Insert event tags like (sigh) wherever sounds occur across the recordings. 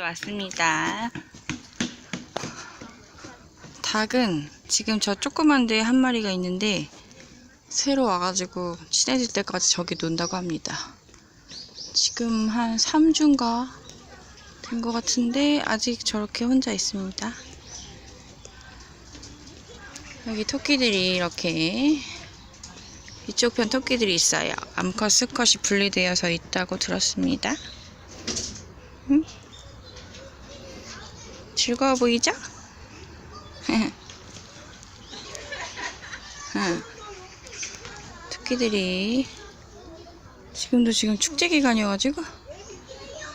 왔습니다. 닭은 지금 저 조그만 데에 한 마리가 있는데 새로 와가지고 친해질 때까지 저기 논다고 합니다. 지금 한 3주인가 된 것 같은데 아직 저렇게 혼자 있습니다. 여기 토끼들이 이렇게 이쪽 편 토끼들이 있어요. 암컷, 수컷이 분리되어서 있다고 들었습니다. 응? 즐거워 보이죠? 응. 토끼들이 지금도 지금 축제 기간이어가지고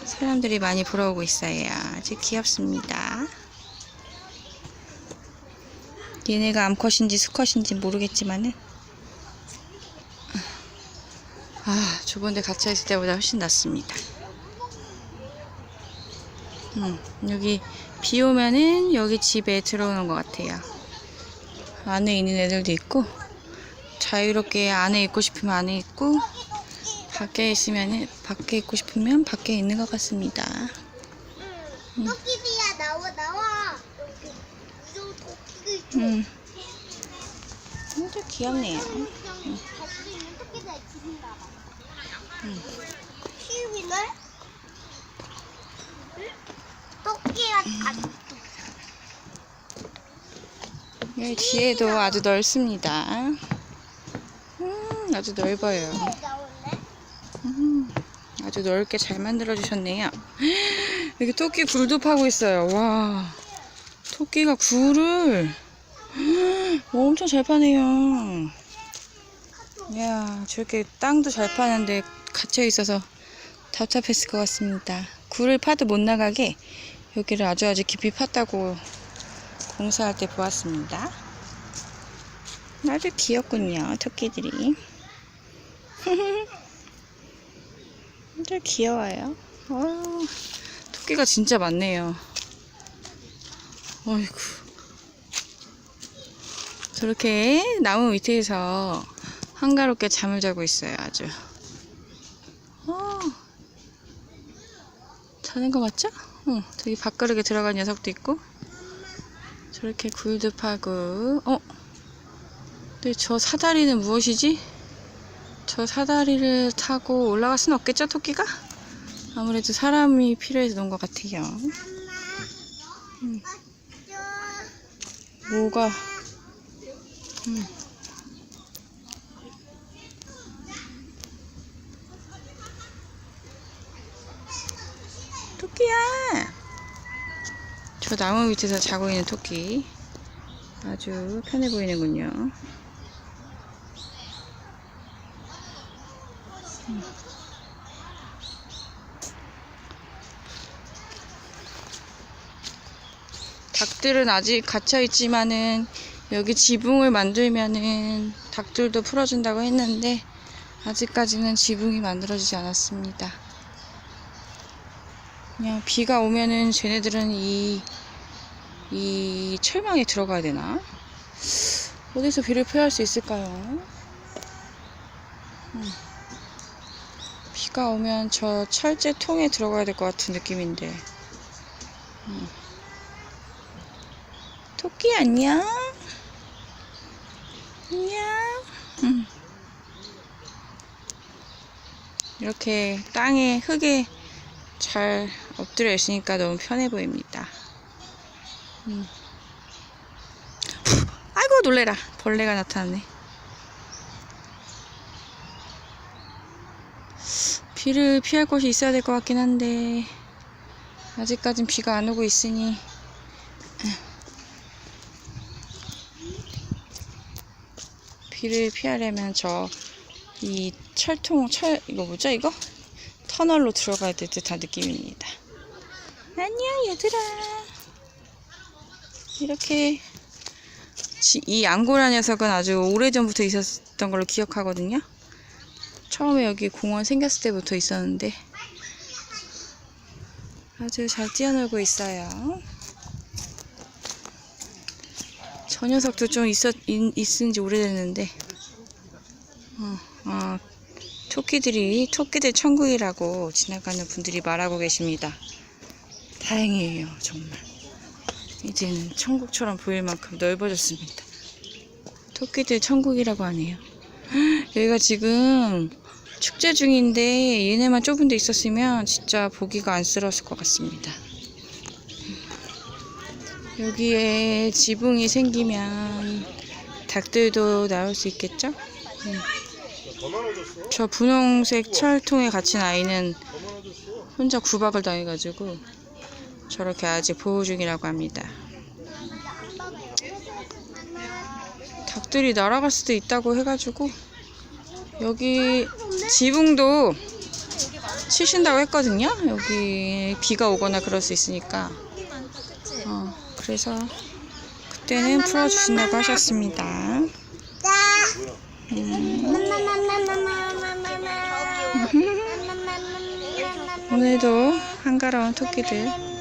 사람들이 많이 보러 오고 있어요. 아주 귀엽습니다. 얘네가 암컷인지 수컷인지 모르겠지만은 아 저번에 갇혀 있을 때보다 훨씬 낫습니다. 음, 여기 비 오면은 여기 집에 들어오는 것 같아요. 안에 있는 애들도 있고 자유롭게 안에 있고 싶으면 안에 있고 밖에 있으면 밖에 있고 싶으면 밖에 있는 것 같습니다. 토끼비야 나와 나와. 저 토끼 음, 진짜 귀엽네요. 갈수 있는 토끼들 집인가 봐. 키위는 토끼가 안 여기 뒤에도 아주 넓습니다. 음, 아주 넓어요. 음, 아주 넓게 잘 만들어 주셨네요. 여기 토끼 굴도 파고 있어요. 와, 토끼가 굴을 엄청 잘 파네요. 이야, 저렇게 땅도 잘 파는데 갇혀 있어서 답답했을 것 같습니다. 굴을 파도 못 나가게 여기를 아주 아주 깊이 팠다고 공사할 때 보았습니다. 아주 귀엽군요, 토끼들이. (laughs) 진짜 귀여워요. 와, 토끼가 진짜 많네요. 어이구. 저렇게 나무 밑에서 한가롭게 잠을 자고 있어요, 아주. 어. 자는 거 맞죠? 어, 저기 밥그릇에 들어간 녀석도 있고. 저렇게 굴도 파고, 어? 근데 저 사다리는 무엇이지? 저 사다리를 타고 올라갈 수는 없겠죠, 토끼가? 아무래도 사람이 필요해서 놓은 것 같아요. 음. 뭐가, 음. 저 나무 밑에서 자고 있는 토끼. 아주 편해 보이는군요. 닭들은 아직 갇혀 있지만은 여기 지붕을 만들면은 닭들도 풀어준다고 했는데 아직까지는 지붕이 만들어지지 않았습니다. 그냥 비가 오면은 쟤네들은 이, 이 철망에 들어가야 되나? 어디서 비를 피할 수 있을까요? 음. 비가 오면 저 철제 통에 들어가야 될 것 같은 느낌인데. 음. 토끼 안녕. 안녕. 음. 이렇게 땅에 흙에 잘 엎드려 있으니까 너무 편해 보입니다. 음. 아이고 놀래라 벌레가 나타났네. 비를 피할 곳이 있어야 될 것 같긴 한데 아직까진 비가 안 오고 있으니 비를 피하려면 저 이 철통 철 이거 뭐죠 이거 터널로 들어가야 될 듯한 느낌입니다. 안녕 얘들아. 이렇게 지- 이 앙고라 녀석은 아주 오래전부터 있었던 걸로 기억하거든요. 처음에 여기 공원 생겼을 때부터 있었는데 아주 잘 뛰어놀고 있어요. 저 녀석도 좀 있었, 있, 있은 지 오래됐는데 어, 어, 토끼들이 토끼들 천국이라고 지나가는 분들이 말하고 계십니다. 다행이에요, 정말. 이제는 천국처럼 보일 만큼 넓어졌습니다. 토끼들 천국이라고 하네요. 여기가 지금 축제 중인데 얘네만 좁은 데 있었으면 진짜 보기가 안쓰러웠을 것 같습니다. 여기에 지붕이 생기면 닭들도 나올 수 있겠죠? 음. 저 분홍색 철통에 갇힌 아이는 혼자 구박을 당해가지고 저렇게 아직 보호 중이라고 합니다. 닭들이 날아갈 수도 있다고 해가지고 여기 지붕도 치신다고 했거든요. 여기 비가 오거나 그럴 수 있으니까. 어, 그래서 그때는 풀어주신다고 하셨습니다. 오늘도 한가로운 토끼들